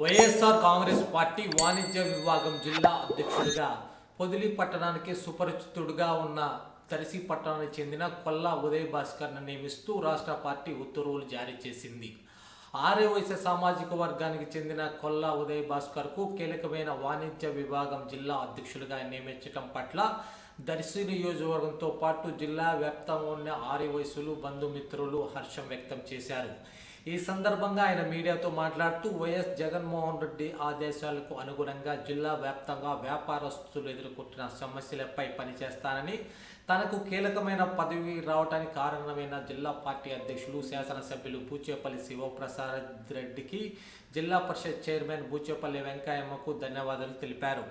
YSR Congress party వాణిజ్య విభాగం జిల్లా అధ్యక్షుడిగా పొదిలి పట్టణానికి సుపరిచితుడుగా ఉన్న దర్శి పట్టణానికి చెందిన కొల్లా ఉదయ్ భాస్కర్ను నియమిస్తూ రాష్ట్ర పార్టీ ఉత్తర్వులు జారీ చేసింది. ఆరే వయసు సామాజిక వర్గానికి చెందిన కొల్లా ఉదయ్ భాస్కర్కు కీలకమైన వాణిజ్య విభాగం జిల్లా అధ్యక్షులుగా నియమించడం పట్ల దర్శి నియోజకవర్గంతో పాటు జిల్లా వ్యాప్తంగా ఉన్న ఆరు వయసులు బంధుమిత్రులు హర్షం వ్యక్తం చేశారు. ఈ సందర్భంగా ఆయన మీడియాతో మాట్లాడుతూ వైఎస్ జగన్మోహన్ రెడ్డి ఆదేశాలకు అనుగుణంగా జిల్లా వ్యాప్తంగా వ్యాపారస్తులు ఎదుర్కొంటున్న సమస్యలపై పనిచేస్తానని తనకు కీలకమైన పదవి రావడానికి కారణమైన జిల్లా పార్టీ అధ్యక్షులు శాసనసభ్యులు బూచేపల్లి శివప్రసాద్ రెడ్డికి జిల్లా పరిషత్ చైర్మన్ బూచేపల్లి వెంకయ్యమ్మకు ధన్యవాదాలు తెలిపారు.